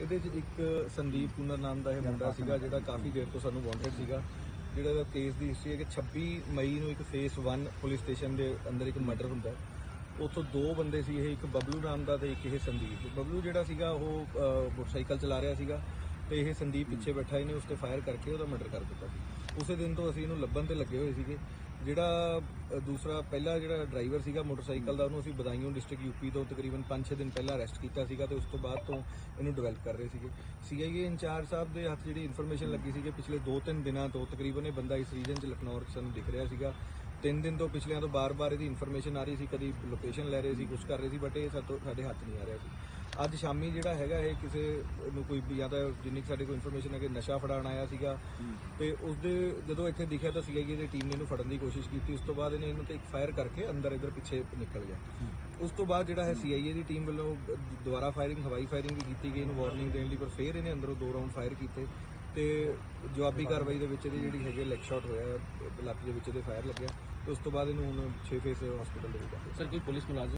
ਇਹਦੇ 'ਚ ਇੱਕ ਸੰਦੀਪ ਪੁਨਰ ਨਾਮ ਦਾ ਇਹ ਮੁੰਡਾ ਸੀਗਾ ਜਿਹੜਾ ਕਾਫੀ ਦੇਰ ਤੋਂ ਸਾਨੂੰ ਵਾਂਟਡ ਸੀਗਾ। ਜਿਹੜਾ ਦਾ ਕੇਸ ਦੀ ਹਿਸਟਰੀ ਹੈ ਕਿ 26 ਮਈ ਨੂੰ ਇੱਕ ਫੇਸ 1 ਪੁਲਿਸ ਸਟੇਸ਼ਨ ਦੇ ਅੰਦਰ ਇੱਕ ਮਰਡਰ ਹੁੰਦਾ ਉੱਥੋਂ ਦੋ ਬੰਦੇ ਸੀ ਇਹ ਇੱਕ ਬਬਲੂ ਨਾਮ ਦਾ ਤੇ ਇੱਕ ਇਹ ਸੰਦੀਪ। ਬਬਲੂ ਜਿਹੜਾ ਸੀਗਾ ਉਹ ਮੋਟਰਸਾਈਕਲ ਚਲਾ ਰਿਹਾ ਸੀਗਾ ਤੇ ਇਹ ਸੰਦੀਪ ਪਿੱਛੇ ਬੈਠਾ ਇਹਨੇ ਉਸ ਤੇ ਫਾਇਰ ਕਰਕੇ ਉਹਦਾ ਮਰਡਰ ਕਰ ਦਿੱਤਾ ਸੀ। ਉਸੇ ਦਿਨ ਤੋਂ ਅਸੀਂ ਇਹਨੂੰ ਲੱਭਣ ਤੇ ਲੱਗੇ ਹੋਏ ਸੀਗੇ। ਜਿਹੜਾ ਅ, ਦੂਸਰਾ ਪਹਿਲਾ ਜਿਹੜਾ ਡਰਾਈਵਰ ਸੀਗਾ ਮੋਟਰਸਾਈਕਲ ਦਾ ਉਹਨੂੰ ਅਸੀਂ ਬਦਾਈਂ ਡਿਸਟ੍ਰਿਕਟ ਯੂਪੀ ਤੋਂ ਤਕਰੀਬਨ 5-6 ਦਿਨ ਪਹਿਲਾਂ ਅਰੈਸਟ ਕੀਤਾ ਸੀਗਾ ਤੇ ਉਸ ਤੋਂ ਬਾਅਦ ਤੋਂ ਇਹਨੂੰ ਡਿਵੈਲਪ ਕਰ ਰਹੇ ਸੀਗੇ। ਸੀਆਈਏ ਇੰਚਾਰਜ ਸਾਹਿਬ ਦੇ ਹੱਥ ਜਿਹੜੀ ਇਨਫੋਰਮੇਸ਼ਨ ਲੱਗੀ ਸੀ ਕਿ ਪਿਛਲੇ 2-3 ਦਿਨਾਂ ਤੋਂ ਤਕਰੀਬਨ ਇਹ ਬੰਦਾ ਇਸ ਰੀਜਨ 'ਚ ਲਖਨੌਰ 'ਚ ਸਾਨੂੰ ਦਿਖ ਰਿਹਾ ਸੀਗਾ। ਤਿੰਨ ਦਿਨ ਤੋਂ ਪਿਛਲਿਆਂ ਤੋਂ ਬਾਰ-ਬਾਰ ਇਹਦੀ ਇਨਫੋਰਮੇਸ਼ਨ ਆ ਰਹੀ ਸੀ ਕਦੀ ਲੋਕੇਸ਼ਨ ਲੈ ਰਹੇ ਸੀ ਕੁਝ ਕਰ ਰਹੇ ਸੀ ਬਟ ਇਹ ਸਾਤੋਂ ਸਾਡੇ ਹੱਥ ਨਹੀਂ ਆ ਰਿਹਾ ਸੀ। ਅੱਜ ਸ਼ਾਮੀ ਜਿਹੜਾ ਹੈਗਾ ਇਹ ਕਿਸੇ ਨੂੰ ਕੋਈ ਜਾਂ ਤਾਂ ਜਿੰਨੀ ਕੁ ਸਾਡੇ ਕੋਲ ਇਨਫੋਰਮੇਸ਼ਨ ਹੈ ਕਿ ਨਸ਼ਾ ਫੜਾਉਣ ਆਇਆ ਸੀਗਾ। ਤੇ ਉਸ ਦੇ ਜਦੋਂ ਇੱਥੇ ਦਿਖਿਆ ਤਾਂ ਸੀਆਈਏ ਦੀ ਟੀਮ ਨੇ ਇਹਨੂੰ ਫੜਨ ਦੀ ਕੋਸ਼ਿਸ਼ ਕੀਤੀ। ਉਸ ਤੋਂ ਬਾਅਦ ਇਹਨੇ ਇਹਨੂੰ ਤੇ ਇੱਕ ਫਾਇਰ ਕਰਕੇ ਅੰਦਰ ਇਧਰ ਪਿੱਛੇ ਨਿਕਲ ਗਿਆ। ਉਸ ਤੋਂ ਬਾਅਦ ਜਿਹੜਾ ਹੈ ਸੀਆਈਏ ਦੀ ਟੀਮ ਵੱਲੋਂ ਦੁਬਾਰਾ ਫਾਇਰਿੰਗ ਹਵਾਈ ਫਾਇਰਿੰਗ ਵੀ ਕੀਤੀ ਗਈ ਇਹਨੂੰ ਵਾਰਨਿੰਗ ਦੇਣ ਲਈ ਪਰ ਫਿਰ ਇਹਨੇ ਅੰਦਰੋਂ ਦੋ ਰਾਉਂਡ ਫਾਇਰ ਕੀਤੇ। ਤੇ ਜਵਾਬੀ ਕਾਰਵਾਈ ਦੇ ਵਿੱਚ ਇਹਦੀ ਜਿਹੜੀ ਹੈਗੀ ਲੈਗ ਸ਼ਾਟ ਹੋਇਆ, ਲੱਤ ਦੇ ਵਿੱਚ ਇਹਦੇ ਫਾਇਰ ਲੱਗਿਆ, ਤੇ ਉਸ ਤੋਂ ਬਾਅਦ ਇਹਨੂੰ ਹੁਣ 6 ਫੇਸ ਹਸਪੀਟਲ ਦੇ ਵਿੱਚ ਸਰ, ਕੋਈ ਪੁਲਿਸ ਮੁਲਾਜ਼ਮ